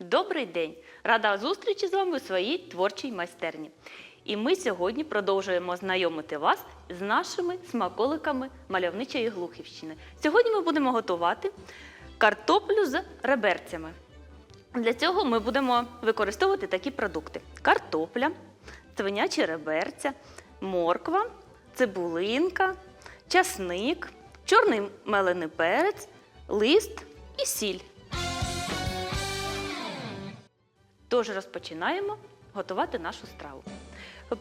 Добрий день! Рада зустрічі з вами у своїй творчій майстерні. І ми сьогодні продовжуємо знайомити вас з нашими смаколиками мальовничої Глухівщини. Сьогодні ми будемо готувати картоплю з реберцями. Для цього ми будемо використовувати такі продукти: картопля, свинячі реберця, морква, цибулинка, часник, чорний мелений перець, лист і сіль. Тож розпочинаємо готувати нашу страву.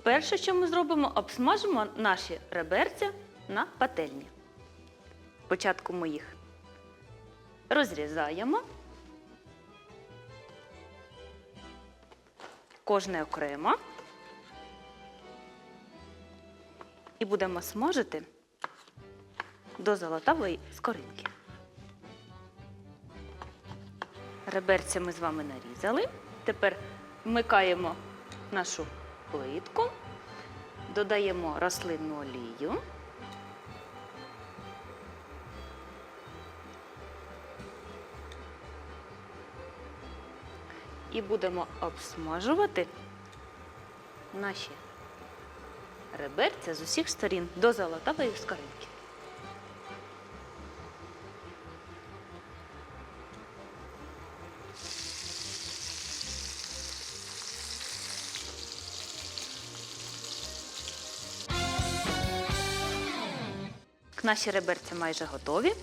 Перше, що ми зробимо, обсмажимо наші реберця на пательні. Спочатку ми їх розрізаємо. Кожне окремо. І будемо смажити до золотавої скоринки. Реберця ми з вами нарізали. Тепер вмикаємо нашу плитку, додаємо рослинну олію. І будемо обсмажувати наші реберця з усіх сторін до золотавої скоринки. Наші реберця майже готові.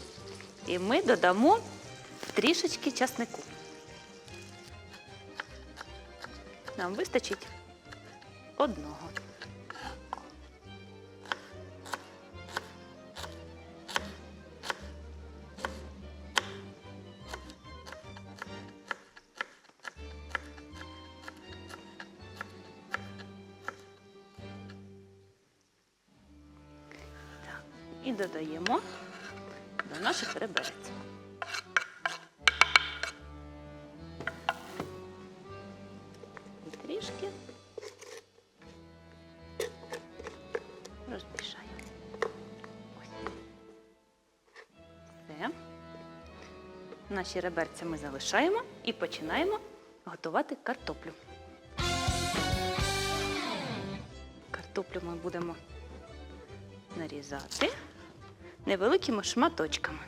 І ми додамо трішечки часнику. Нам вистачить одного. І додаємо до наших реберець. Трішки розмішаємо. Ось. Все. Наші реберця ми залишаємо і починаємо готувати картоплю. Картоплю ми будемо нарізати невеликими шматочками.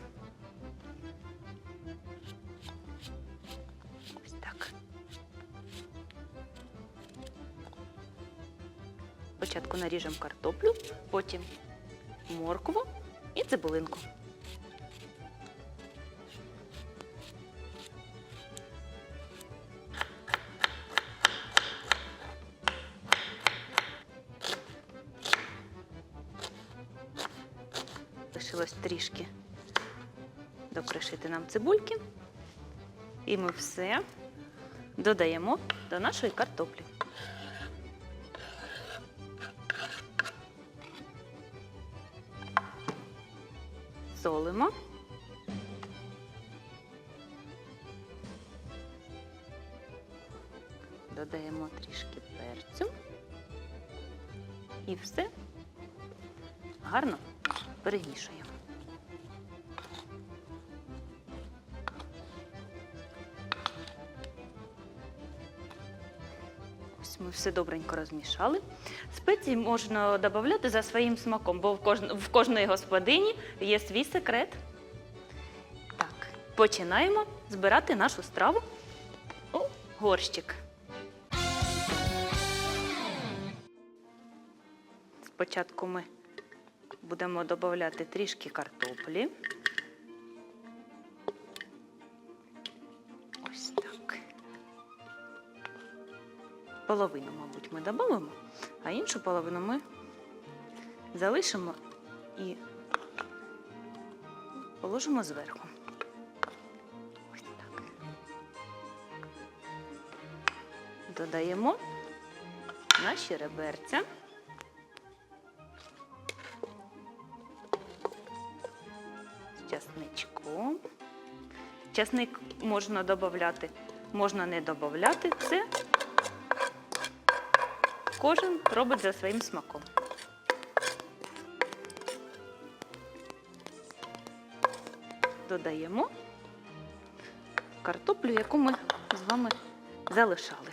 Ось так. Спочатку наріжемо картоплю, потім моркву і цибулинку. Трішки допришити нам цибульки. І ми все додаємо до нашої картоплі. Солимо. Додаємо трішки перцю. І все гарно перемішуємо. Ми все добренько розмішали. Спеції можна додати за своїм смаком, бо в, кож... в кожної господині є свій секрет. Так, починаємо збирати нашу страву у горщик. Спочатку ми будемо додати трішки картоплі. Половину, мабуть, ми додамо, а іншу половину ми залишимо і положимо зверху. Ось так. Додаємо наші реберця. з часничком. Часник можна додати, можна не додати. Це кожен робить за своїм смаком. Додаємо картоплю, яку ми з вами залишали.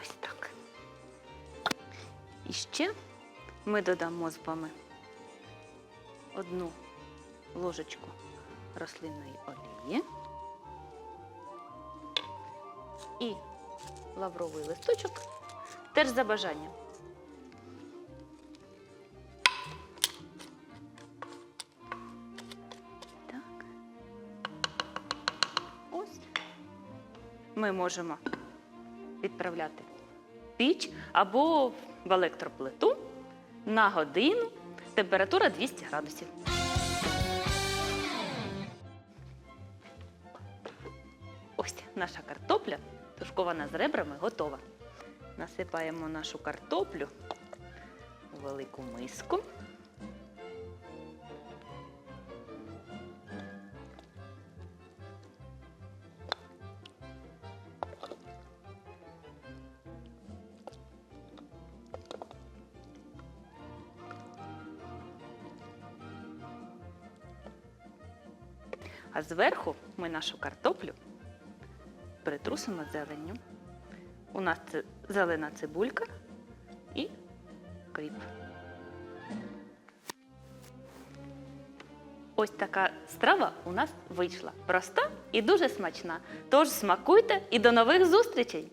Ось так. І ще ми додамо з вами одну ложечку рослинної олії і лавровий листочок теж за бажанням. Ось. Ми можемо відправляти піч або в електроплиту на годину. Температура 200 градусів. Ось наша картопля, тушкована з ребрами, готова. Насипаємо нашу картоплю у велику миску. А зверху ми нашу картоплю притрусимо зеленню. У нас це зелена цибулька і кріп. Ось така страва у нас вийшла. Проста і дуже смачна. Тож смакуйте і до нових зустрічей!